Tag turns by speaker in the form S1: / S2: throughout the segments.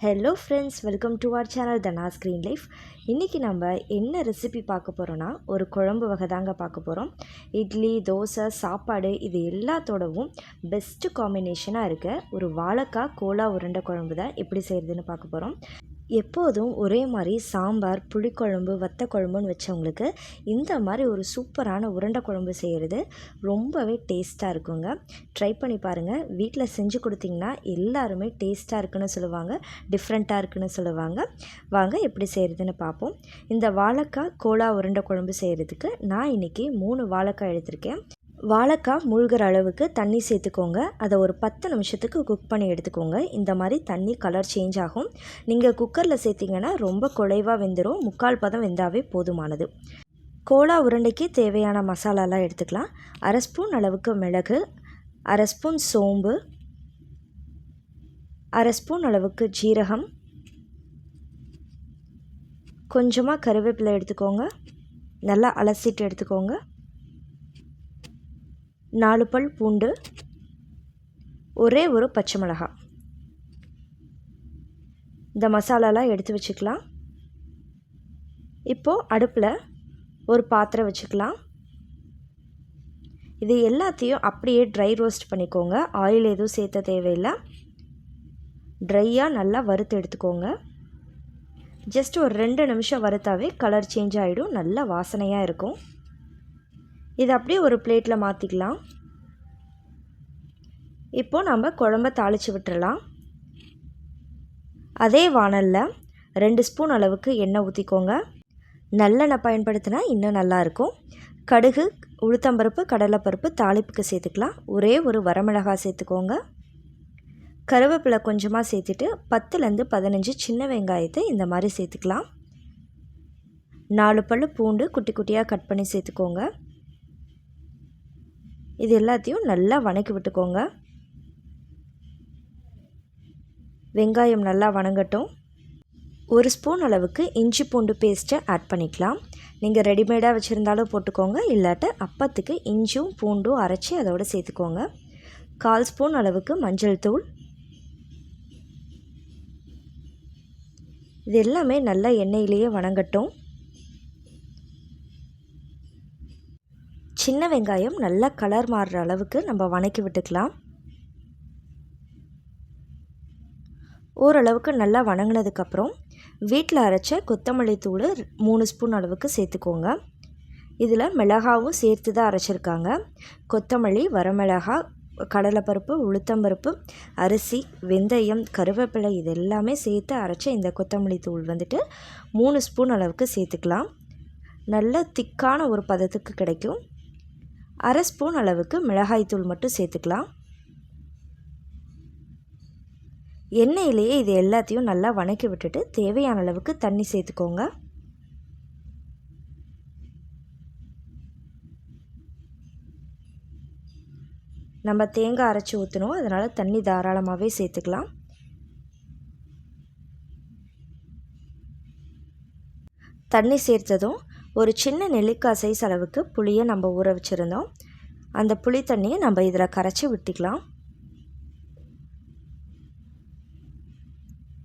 S1: Hello friends welcome to our channel Dhana screen life இன்றைக்கி நம்ம என்ன ரெசிபி பார்க்க போகிறோன்னா ஒரு குழம்பு வகை தாங்க பார்க்க போகிறோம் இட்லி தோசை சாப்பாடு இது எல்லாத்தோடவும் பெஸ்ட்டு காம்பினேஷனாக இருக்க. ஒரு வாழைக்காய் கோலா உருண்டை குழம்பு தான் எப்படி செய்கிறதுன்னு பார்க்க போகிறோம் எப்போதும் ஒரே மாதிரி சாம்பார் புளிக்குழம்பு வத்த குழம்புன்னு வச்சவங்களுக்கு இந்த மாதிரி ஒரு சூப்பரான உருண்டை குழம்பு செய்கிறது ரொம்பவே டேஸ்ட்டாக இருக்குங்க. ட்ரை பண்ணி பாருங்கள் வீட்டில் செஞ்சு கொடுத்தீங்கன்னா எல்லாருமே டேஸ்ட்டாக இருக்குன்னு சொல்லுவாங்க. டிஃப்ரெண்ட்டாக இருக்குன்னு சொல்லுவாங்க. வாங்க எப்படி செய்கிறதுன்னு பார்ப்போம் இந்த வாழைக்காய் கோலா உருண்டை குழம்பு செய்கிறதுக்கு நான் இன்றைக்கி மூணு வாழைக்காய் எடுத்திருக்கேன். வாழைக்காய் மூழ்கிற அளவுக்கு தண்ணி சேர்த்துக்கோங்க. அதை ஒரு பத்து நிமிஷத்துக்கு குக் பண்ணி எடுத்துக்கோங்க. இந்த மாதிரி தண்ணி கலர் சேஞ்ச் ஆகும். நீங்கள் குக்கரில் சேர்த்திங்கன்னா ரொம்ப குறைவாக வெந்துடும் முக்கால் பதம் வெந்தாவே போதுமானது. கோலா உருண்டைக்கு தேவையான மசாலாலாம் எடுத்துக்கலாம். அரை ஸ்பூன் அளவுக்கு மிளகு அரை ஸ்பூன் சோம்பு அரை ஸ்பூன் அளவுக்கு ஜீரகம். கொஞ்சமாக கருவேப்பிலை எடுத்துக்கோங்க. நல்லா அலசிட்டு எடுத்துக்கோங்க. நாலு பல் பூண்டு ஒரே ஒரு பச்சை மிளகா. இந்த மசாலாலாம் எடுத்து வச்சுக்கலாம். இப்போது அடுப்பில் ஒரு பாத்திரம் வச்சுக்கலாம். இது எல்லாத்தையும் அப்படியே ட்ரை ரோஸ்ட் பண்ணிக்கோங்க. ஆயில் எதுவும் சேர்த்த தேவையில்லை. ட்ரையாக நல்லா வறுத்து எடுத்துக்கோங்க. ஜஸ்ட் ஒரு ரெண்டு நிமிஷம் வறுத்தாவே கலர் சேஞ்ச் ஆகிடும் நல்ல வாசனையாக இருக்கும். இதை அப்படியே ஒரு பிளேட்டில் மாற்றிக்கலாம் இப்போது நம்ம குழம்ப தாளித்து விட்டுறலாம். அதே வானலில் ரெண்டு ஸ்பூன் அளவுக்கு எண்ணெய் ஊற்றிக்கோங்க நல்லெண்ணெய் பயன்படுத்தினா இன்னும் நல்லாயிருக்கும் கடுகு உளுத்தம்பருப்பு கடலைப்பருப்பு தாளிப்புக்கு சேர்த்துக்கலாம். ஒரே ஒரு வரமிளகாய் சேர்த்துக்கோங்க. கருவேப்பிலை கொஞ்சமாக சேர்த்துட்டு பத்துலேருந்து பதினஞ்சு சின்ன வெங்காயத்தை இந்த மாதிரி சேர்த்துக்கலாம். நாலு பல் பூண்டு குட்டி குட்டியாக கட் பண்ணி சேர்த்துக்கோங்க. இது எல்லாத்தையும் நல்லா வணக்கி விட்டுக்கோங்க. வெங்காயம் நல்லா வணங்கட்டும். ஒரு ஸ்பூன் அளவுக்கு இஞ்சி பூண்டு பேஸ்ட்டை ஆட் பண்ணிக்கலாம். நீங்கள் ரெடிமேடாக வச்சுருந்தாலும் போட்டுக்கோங்க. இல்லாட்ட அப்பத்துக்கு இஞ்சும் பூண்டும் அரைச்சி அதோடு சேர்த்துக்கோங்க. கால் ஸ்பூன் அளவுக்கு மஞ்சள் தூள். இது எல்லாமே நல்லா எண்ணெயிலேயே வணங்கட்டும். சின்ன வெங்காயம் நல்லா கலர் மாறுற அளவுக்கு நம்ம வணக்கி விட்டுக்கலாம். ஓரளவுக்கு நல்லா வணங்கினதுக்கப்புறம் வீட்டில் அரைச்ச கொத்தமல்லி தூள் மூணு ஸ்பூன் அளவுக்கு சேர்த்துக்கோங்க. இதில் மிளகாவும் சேர்த்து தான் அரைச்சிருக்காங்க. கொத்தமல்லி வரமிளகா கடலைப்பருப்பு உளுத்தம்பருப்பு அரிசி வெந்தயம் கருவேப்பிலை இது எல்லாமே சேர்த்து அரைச்ச இந்த கொத்தமல்லி தூள் வந்துட்டு மூணு ஸ்பூன் அளவுக்கு சேர்த்துக்கலாம். நல்ல திக்கான ஒரு பதத்துக்கு கிடைக்கும். அரை ஸ்பூன் அளவுக்கு மிளகாய்த்தூள் மட்டும் சேர்த்துக்கலாம். எண்ணெயிலேயே இது எல்லாத்தையும் நல்லா வணக்கி விட்டுட்டு தேவையான அளவுக்கு தண்ணி சேர்த்துக்கோங்க. நம்ம தேங்காய் அரைச்சி ஊற்றணும் அதனால் தண்ணி தாராளமாகவே சேர்த்துக்கலாம். தண்ணி சேர்த்ததும் ஒரு சின்ன நெல்லிக்காய் சைஸ் அளவுக்கு புளியை நம்ம ஊற வச்சுருந்தோம். அந்த புளி தண்ணியை நம்ம இதில் கரைச்சி விட்டுக்கலாம்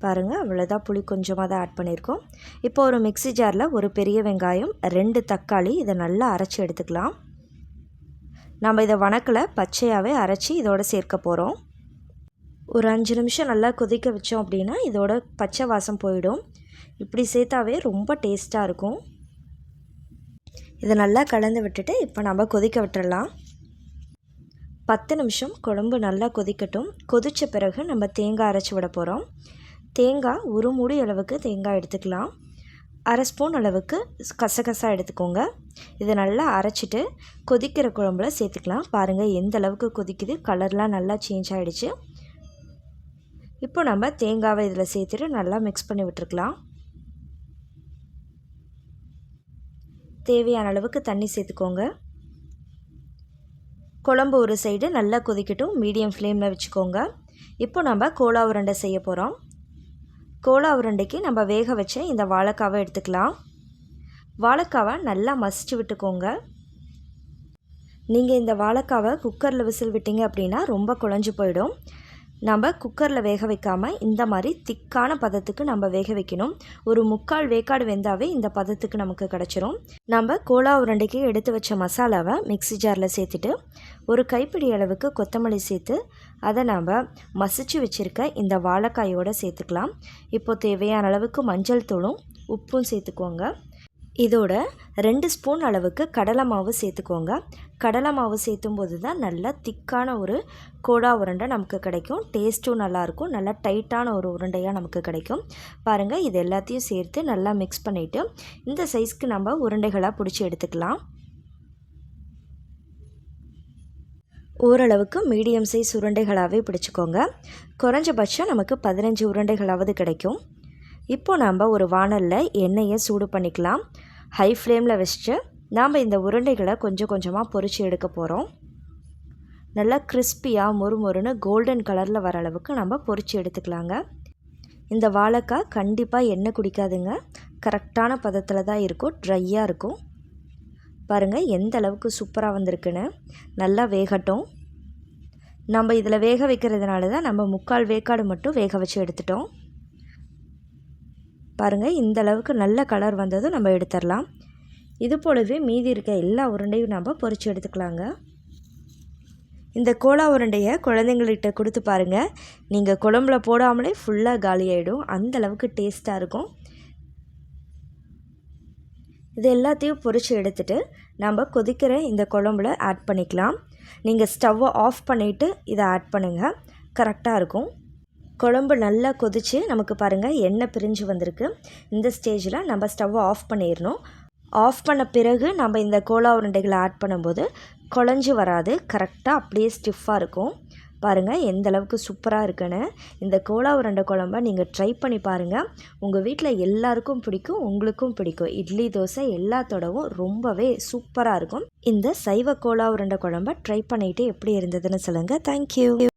S1: பாருங்கள் அவ்வளோதான் புளி கொஞ்சமாக தான் ஆட் பண்ணியிருக்கோம் இப்போ ஒரு மிக்சி ஜாரில் ஒரு பெரிய வெங்காயம் ரெண்டு தக்காளி இதை நல்லா அரைச்சி எடுத்துக்கலாம். நம்ம இதை வணக்கில் பச்சையாகவே அரைச்சி இதோடு சேர்க்க போகிறோம் ஒரு அஞ்சு நிமிஷம் நல்லா கொதிக்க வச்சோம் அப்படின்னா இதோட பச்சை வாசம் போயிடும். இப்படி சேர்த்தாவே ரொம்ப டேஸ்ட்டாக இருக்கும். இதை நல்லா கலந்து விட்டுட்டு இப்போ நம்ம கொதிக்க விட்டுடலாம் பத்து நிமிஷம் குழம்பு நல்லா கொதிக்கட்டும். கொதித்த பிறகு நம்ம தேங்காய் அரைச்சி விட போகிறோம் தேங்காய் ஒரு மூடி அளவுக்கு தேங்காய் எடுத்துக்கலாம். அரை ஸ்பூன் அளவுக்கு கசகசா எடுத்துக்கோங்க. இதை நல்லா அரைச்சிட்டு கொதிக்கிற குழம்புல சேர்த்துக்கலாம். பாருங்கள் எந்த அளவுக்கு கொதிக்குது கலர்லாம் நல்லா சேஞ்ச் ஆகிடுச்சு இப்போ நம்ம தேங்காவை இதில் சேர்த்துட்டு நல்லா மிக்ஸ் பண்ணி விட்டுருக்கலாம். தேவையான அளவுக்கு தண்ணி சேர்த்துக்கோங்க. குழம்பு ஒரு சைடு நல்லா கொதிக்கட்டும் மீடியம் ஃப்ளேமில் வச்சுக்கோங்க. இப்போ நம்ம கோலா உருண்டை செய்ய போகிறோம் கோலா உருண்டைக்கு நம்ம வேக வச்ச இந்த வாழைக்காவை எடுத்துக்கலாம். வாழைக்காவை நல்லா மசிச்சு விட்டுக்கோங்க. நீங்கள் இந்த வாழைக்காவை குக்கரில் விசில் விட்டீங்க அப்படின்னா ரொம்ப குழஞ்சி போயிடும். நம்ம குக்கரில் வேக வைக்காமல் இந்த மாதிரி திக்கான பதத்துக்கு நம்ம வேக வைக்கணும். ஒரு முக்கால் வேக்காடு வெந்தாவே இந்த பதத்துக்கு நமக்கு கிடச்சிரும். நம்ம கோலா உருண்டைக்கு எடுத்து வச்ச மசாலாவை மிக்ஸி ஜாரில் சேர்த்துட்டு ஒரு கைப்பிடி அளவுக்கு கொத்தமல்லி சேர்த்து அதை நாம் மசிச்சு வச்சுருக்க இந்த வாழைக்காயோடு சேர்த்துக்கலாம். இப்போ தேவையான அளவுக்கு மஞ்சள் தூளும் உப்பும் சேர்த்துக்கோங்க. இதோட ரெண்டு ஸ்பூன் அளவுக்கு கடலை மாவு சேர்த்துக்கோங்க. கடலை மாவு சேர்த்தும் போது தான் நல்லா திக்கான ஒரு கோடா உருண்டை நமக்கு கிடைக்கும். டேஸ்ட்டும் நல்லாயிருக்கும் நல்லா டைட்டான ஒரு உருண்டையாக நமக்கு கிடைக்கும். பாருங்கள் இது எல்லாத்தையும் சேர்த்து நல்லா மிக்ஸ் பண்ணிவிட்டு இந்த சைஸ்க்கு நம்ம உருண்டைகளாக பிடிச்சி எடுத்துக்கலாம். ஓரளவுக்கு மீடியம் சைஸ் உருண்டைகளாகவே பிடிச்சிக்கோங்க. குறைஞ்சபட்சம் நமக்கு பதினஞ்சு உருண்டைகளாவது கிடைக்கும். இப்போ நாம் ஒரு வானலில் எண்ணெயை சூடு பண்ணிக்கலாம். ஹை ஃப்ளேமில் வச்சுட்டு நாம் இந்த உருண்டைகளை கொஞ்சம் கொஞ்சமாக பொறிச்சு எடுக்க போகிறோம் நல்லா கிறிஸ்பியாக மொறுமொறுன்னு கோல்டன் கலரில் வர அளவுக்கு நம்ம பொறிச்சு எடுத்துக்கலாங்க. இந்த வாழைக்காய் கண்டிப்பாக எண்ணெய் குடிக்காதுங்க. கரெக்டான பதத்தில் தான் இருக்கும் ட்ரையாக இருக்கும். பாருங்கள் எந்த அளவுக்கு சூப்பராக வந்திருக்குன்னு. நல்லா வேகட்டும். நம்ம இதில் வேக வைக்கிறதுனால தான் நம்ம முக்கால் வேக்காடு மட்டும் வேக வச்சு எடுத்துட்டோம். பாருங்கள் இந்த அளவுக்கு நல்ல கலர் வந்ததும் நம்ம எடுத்துடலாம் இது போலவே மீதி இருக்க எல்லா உருண்டையும் நம்ம பொரித்து எடுத்துக்கலாங்க. இந்த கோலா உருண்டையை குழந்தைங்கள்கிட்ட கொடுத்து பாருங்கள் நீங்கள் குழம்புல போடாமலே ஃபுல்லாக காலியாகிடும் அந்த அளவுக்கு டேஸ்ட்டாக இருக்கும். இது எல்லாத்தையும் பொரித்து எடுத்துகிட்டு நம்ம கொதிக்கிற இந்த குழம்புல ஆட் பண்ணிக்கலாம். நீங்கள் ஸ்டவ்வை ஆஃப் பண்ணிவிட்டு இதை ஆட் பண்ணுங்கள் கரெக்டாக இருக்கும். குழம்பு நல்லா கொதித்து நமக்கு பாருங்கள் எண்ணெய் பிரிஞ்சு வந்திருக்கு. இந்த ஸ்டேஜில் நம்ம ஸ்டவ்வை ஆஃப் பண்ணிடணும் ஆஃப் பண்ண பிறகு நம்ம இந்த கோலா உருண்டைகளை ஆட் பண்ணும்போது குழஞ்சி வராது. கரெக்டாக அப்படியே ஸ்டிஃபாக இருக்கும். பாருங்கள் எந்த அளவுக்கு சூப்பராக இருக்குன்னு. இந்த கோலா உருண்டை குழம்ப நீங்கள் ட்ரை பண்ணி பாருங்கள் உங்கள் வீட்டில் எல்லாருக்கும் பிடிக்கும் உங்களுக்கும் பிடிக்கும். இட்லி தோசை எல்லாத்தோடவும் ரொம்பவே சூப்பராக இருக்கும். இந்த சைவ கோலா உருண்டை குழம்ப ட்ரை பண்ணிவிட்டு எப்படி இருந்ததுன்னு சொல்லுங்கள் தேங்க்யூ